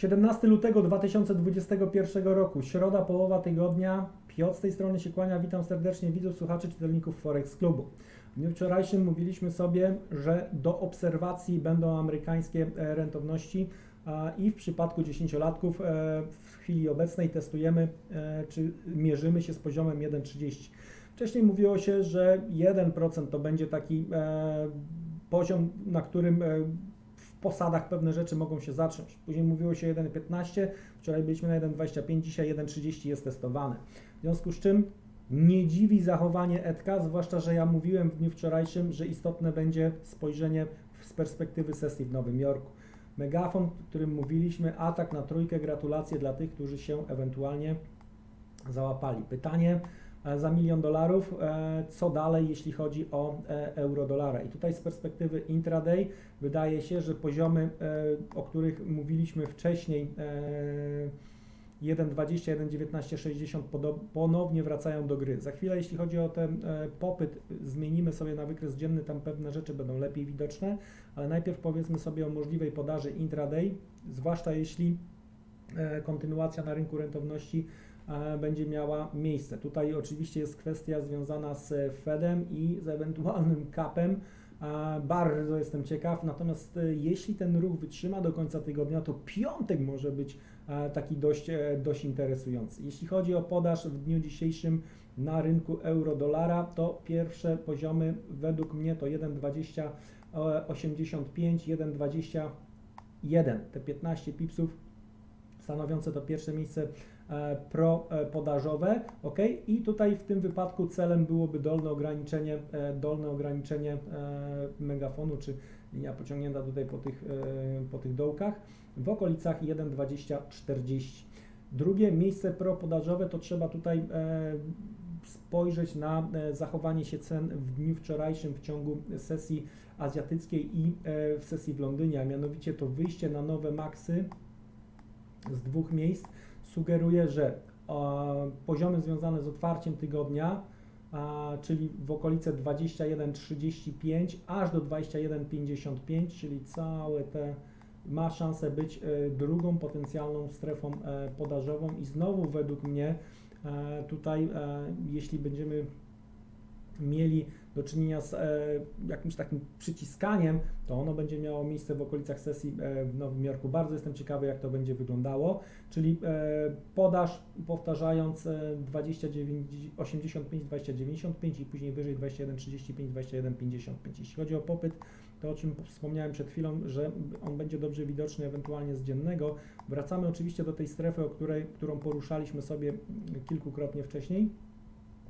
17 lutego 2021 roku, środa, połowa tygodnia. Piotr z tej strony się kłania. Witam serdecznie widzów, słuchaczy, czytelników Forex Klubu. W dniu wczorajszym mówiliśmy sobie, że do obserwacji będą amerykańskie e, rentowności i w przypadku dziesięciolatków e, w chwili obecnej testujemy, e, czy mierzymy się z poziomem 1,30. Wcześniej mówiło się, że 1% to będzie taki poziom, na którym posadach pewne rzeczy mogą się zacząć. Później mówiło się 1,15, wczoraj byliśmy na 1,25, dzisiaj 1,30 jest testowane. W związku z czym nie dziwi zachowanie Edka, zwłaszcza, że ja mówiłem w dniu wczorajszym, że istotne będzie spojrzenie z perspektywy sesji w Nowym Jorku. Megafon, o którym mówiliśmy, atak na trójkę, gratulacje dla tych, którzy się ewentualnie załapali. Pytanie, za milion dolarów, e, co dalej, jeśli chodzi o e, euro-dolara. I tutaj z perspektywy intraday wydaje się, że poziomy, o których mówiliśmy wcześniej, 1,20, 1,1960 ponownie wracają do gry. Za chwilę, jeśli chodzi o ten popyt, zmienimy sobie na wykres dzienny, tam pewne rzeczy będą lepiej widoczne, ale najpierw powiedzmy sobie o możliwej podaży intraday, zwłaszcza jeśli kontynuacja na rynku rentowności będzie miała miejsce. Tutaj oczywiście jest kwestia związana z Fedem i z ewentualnym kapem. Bardzo jestem ciekaw, natomiast e, jeśli ten ruch wytrzyma do końca tygodnia, to piątek może być taki dość, e, dość interesujący. Jeśli chodzi o podaż w dniu dzisiejszym na rynku euro-dolara, to pierwsze poziomy według mnie to 1,2085, 1,21. Te 15 pipsów stanowiące to pierwsze miejsce E, propodażowe, ok? I tutaj w tym wypadku celem byłoby dolne ograniczenie, e, dolne ograniczenie e, megafonu, czy linia pociągnięta tutaj po tych, po tych dołkach w okolicach 1,2040. Drugie miejsce propodażowe to trzeba tutaj spojrzeć na zachowanie się cen w dniu wczorajszym w ciągu sesji azjatyckiej i w sesji w Londynie, a mianowicie to wyjście na nowe maksy z dwóch miejsc sugeruje, że poziomy związane z otwarciem tygodnia, czyli w okolice 21,35 aż do 21,55, czyli całe te ma szansę być e, drugą potencjalną strefą e, podażową. I znowu według mnie e, tutaj, jeśli będziemy mieli do czynienia z e, jakimś takim przyciskaniem, to ono będzie miało miejsce w okolicach sesji e, w Nowym Jorku. Bardzo jestem ciekawy, jak to będzie wyglądało. Czyli e, podaż, powtarzając, 29, 85, 20, 95 i później wyżej 21, 35, 21, 55. Jeśli chodzi o popyt, to o czym wspomniałem przed chwilą, że on będzie dobrze widoczny ewentualnie z dziennego. Wracamy oczywiście do tej strefy, o której, którą poruszaliśmy sobie kilkukrotnie wcześniej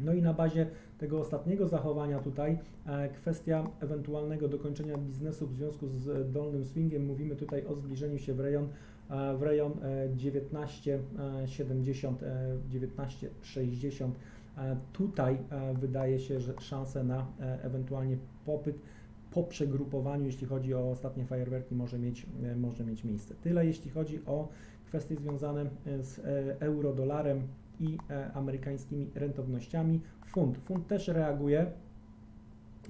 no i na bazie tego ostatniego zachowania tutaj e, kwestia ewentualnego dokończenia biznesu w związku z dolnym swingiem. Mówimy tutaj o zbliżeniu się w rejon e, w rejon 1970, e, 1960. Tutaj wydaje się, że szanse na ewentualnie popyt po przegrupowaniu, jeśli chodzi o ostatnie fajerwerki, może mieć, może mieć miejsce. Tyle jeśli chodzi o kwestie związane z euro-dolarem i e, amerykańskimi rentownościami. Funt. Funt też reaguje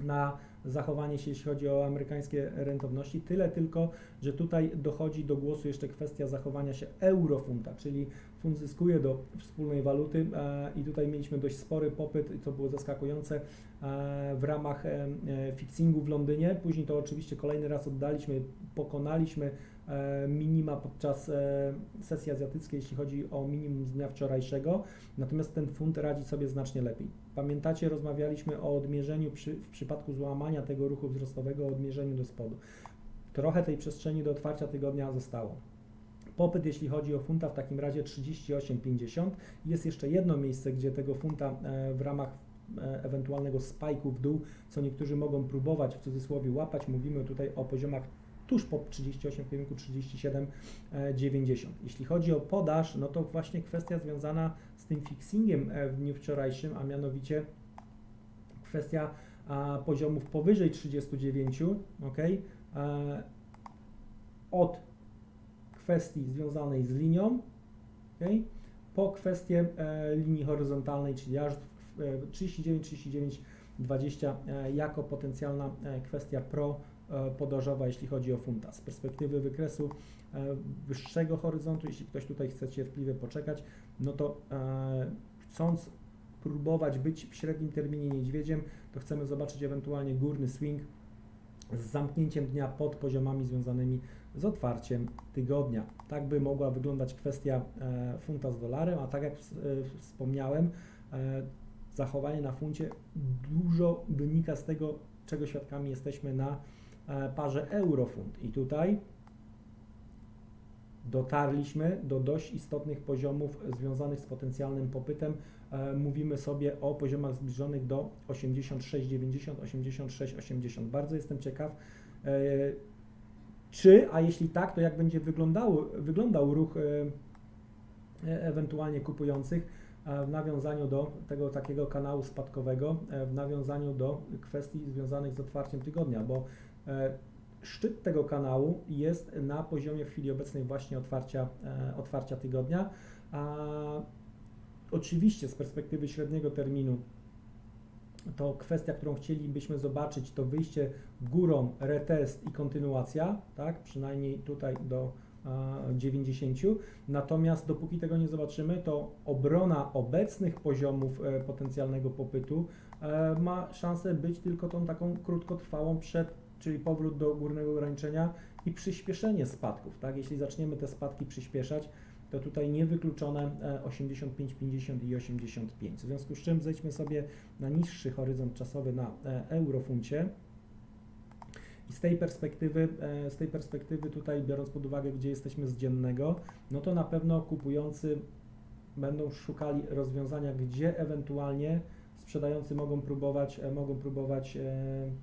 na zachowanie się, jeśli chodzi o amerykańskie rentowności. Tyle tylko, że tutaj dochodzi do głosu jeszcze kwestia zachowania się eurofunta, czyli funt zyskuje do wspólnej waluty e, i tutaj mieliśmy dość spory popyt, to było zaskakujące e, w ramach fixingu w Londynie. Później to oczywiście kolejny raz oddaliśmy, pokonaliśmy minima podczas e, sesji azjatyckiej, jeśli chodzi o minimum z dnia wczorajszego, natomiast ten funt radzi sobie znacznie lepiej. Pamiętacie, rozmawialiśmy o odmierzeniu przy, w przypadku złamania tego ruchu wzrostowego, o odmierzeniu do spodu. Trochę tej przestrzeni do otwarcia tygodnia zostało. Popyt, jeśli chodzi o funta, w takim razie 38,50. Jest jeszcze jedno miejsce, gdzie tego funta e, w ramach ewentualnego spajku w dół, co niektórzy mogą próbować w cudzysłowie łapać. Mówimy tutaj o poziomach tuż po 38 w kierunku 37,90. Jeśli chodzi o podaż, no to właśnie kwestia związana z tym fixingiem e, w dniu wczorajszym, a mianowicie kwestia poziomów powyżej 39, ok, e, od kwestii związanej z linią, ok, po kwestię e, linii horyzontalnej, czyli aż 39, 39, 20 jako potencjalna e, kwestia pro e, podażowa, jeśli chodzi o funta. Z perspektywy wykresu e, wyższego horyzontu, jeśli ktoś tutaj chce cierpliwie poczekać, no to e, chcąc próbować być w średnim terminie niedźwiedziem, to chcemy zobaczyć ewentualnie górny swing z zamknięciem dnia pod poziomami związanymi z otwarciem tygodnia. Tak by mogła wyglądać kwestia e, funta z dolarem, a tak jak ws- e, wspomniałem, e, zachowanie na funcie dużo wynika z tego, czego świadkami jesteśmy na e, parze euro-funt. I tutaj dotarliśmy do dość istotnych poziomów związanych z potencjalnym popytem. E, Mówimy sobie o poziomach zbliżonych do 86,90, 86,80. Bardzo jestem ciekaw, e, czy, a jeśli tak, to jak będzie wyglądał, wyglądał ruch e, e, ewentualnie kupujących e, w nawiązaniu do tego takiego kanału spadkowego, e, w nawiązaniu do kwestii związanych z otwarciem tygodnia, bo e, szczyt tego kanału jest na poziomie w chwili obecnej właśnie otwarcia, e, otwarcia tygodnia. A oczywiście z perspektywy średniego terminu to kwestia, którą chcielibyśmy zobaczyć, to wyjście górą, retest i kontynuacja, tak, przynajmniej tutaj do e, 90. Natomiast dopóki tego nie zobaczymy, to obrona obecnych poziomów e, potencjalnego popytu e, ma szansę być tylko tą taką krótkotrwałą przed, czyli powrót do górnego ograniczenia i przyspieszenie spadków, tak? Jeśli zaczniemy te spadki przyspieszać, to tutaj niewykluczone e, 85, 50 i 85. W związku z czym zejdźmy sobie na niższy horyzont czasowy na e, eurofuncie. I z tej perspektywy, e, z tej perspektywy tutaj biorąc pod uwagę, gdzie jesteśmy z dziennego, no to na pewno kupujący będą szukali rozwiązania, gdzie ewentualnie sprzedający mogą próbować, e, mogą próbować e,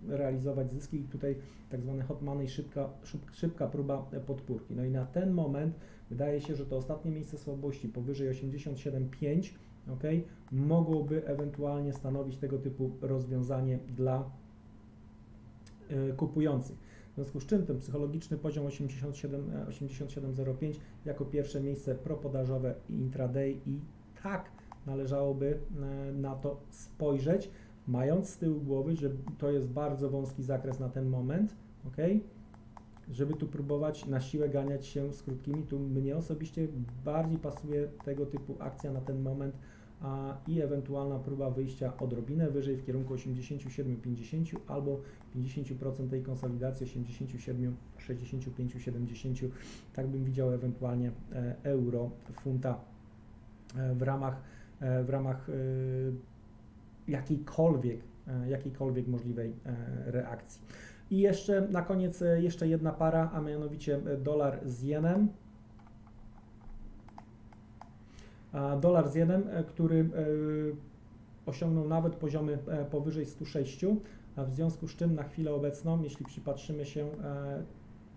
realizować zyski i tutaj tak zwany hot money, szybka, szyb- szybka próba e, podpórki. No i na ten moment wydaje się, że to ostatnie miejsce słabości powyżej 87,5 ok, mogłoby ewentualnie stanowić tego typu rozwiązanie dla kupujących. W związku z czym ten psychologiczny poziom 87, e, 87,05 jako pierwsze miejsce propodażowe intraday i tak należałoby e, na to spojrzeć, mając z tyłu głowy, że to jest bardzo wąski zakres na ten moment, ok? Żeby tu próbować na siłę ganiać się z krótkimi, tu mnie osobiście bardziej pasuje tego typu akcja na ten moment a, i ewentualna próba wyjścia odrobinę wyżej w kierunku 87-50 albo 50% tej konsolidacji 87, 65, 70. Tak bym widział ewentualnie e, euro, funta e, w ramach, E, w ramach e, jakiejkolwiek, e, jakiejkolwiek możliwej reakcji. I jeszcze na koniec jeszcze jedna para, a mianowicie dolar z jenem. Dolar z jenem, który osiągnął nawet poziomy powyżej 106, w związku z czym na chwilę obecną, jeśli przypatrzymy się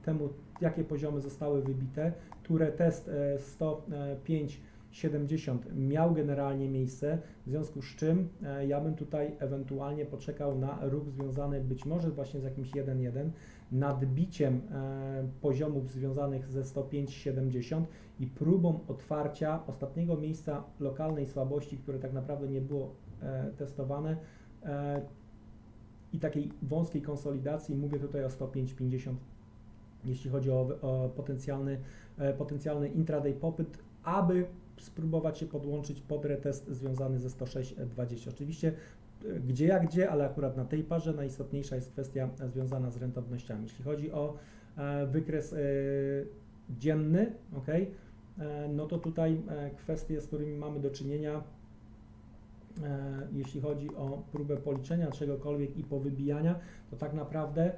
temu, jakie poziomy zostały wybite, które test 105 70 miał generalnie miejsce, w związku z czym e, ja bym tutaj ewentualnie poczekał na ruch związany być może właśnie z jakimś 1-1, nadbiciem e, poziomów związanych ze 105-70 i próbą otwarcia ostatniego miejsca lokalnej słabości, które tak naprawdę nie było e, testowane i takiej wąskiej konsolidacji, mówię tutaj o 105-50 jeśli chodzi o, o potencjalny, potencjalny intraday popyt, aby spróbować się podłączyć pod retest związany ze 106,20. Oczywiście e, gdzie jak gdzie, ale akurat na tej parze najistotniejsza jest kwestia związana z rentownościami. Jeśli chodzi o e, wykres e, dzienny, ok, no to tutaj kwestie, z którymi mamy do czynienia, jeśli chodzi o próbę policzenia czegokolwiek i powybijania, to tak naprawdę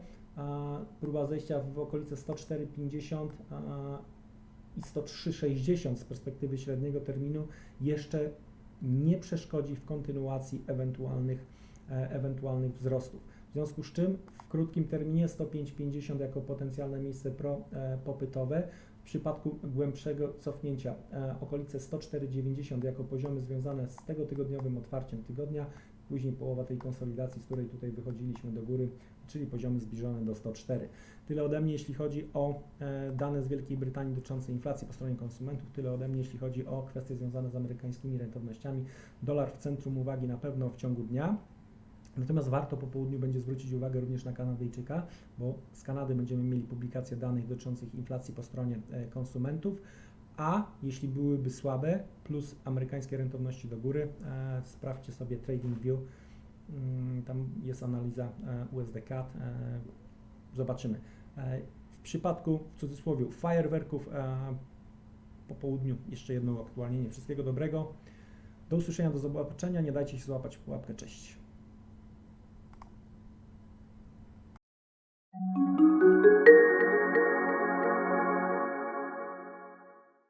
próba zejścia w okolice 104,50 a, i 103,60 z perspektywy średniego terminu jeszcze nie przeszkodzi w kontynuacji ewentualnych, e, ewentualnych wzrostów. W związku z czym w krótkim terminie 105,50 jako potencjalne miejsce pro, e, popytowe, w przypadku głębszego cofnięcia e, okolice 104,90 jako poziomy związane z tego tygodniowym otwarciem tygodnia, później połowa tej konsolidacji, z której tutaj wychodziliśmy do góry, czyli poziomy zbliżone do 104. Tyle ode mnie, jeśli chodzi o e, dane z Wielkiej Brytanii dotyczące inflacji po stronie konsumentów, tyle ode mnie, jeśli chodzi o kwestie związane z amerykańskimi rentownościami. Dolar w centrum uwagi na pewno w ciągu dnia. Natomiast warto po południu będzie zwrócić uwagę również na Kanadyjczyka, bo z Kanady będziemy mieli publikację danych dotyczących inflacji po stronie e, konsumentów, a jeśli byłyby słabe, plus amerykańskie rentowności do góry, e, sprawdźcie sobie TradingView, mm, tam jest analiza e, USD CAD, zobaczymy. E, w przypadku, w cudzysłowie, fajerwerków e, po południu jeszcze jedno uaktualnienie. Wszystkiego dobrego. Do usłyszenia, do zobaczenia. Nie dajcie się złapać w pułapkę. Cześć.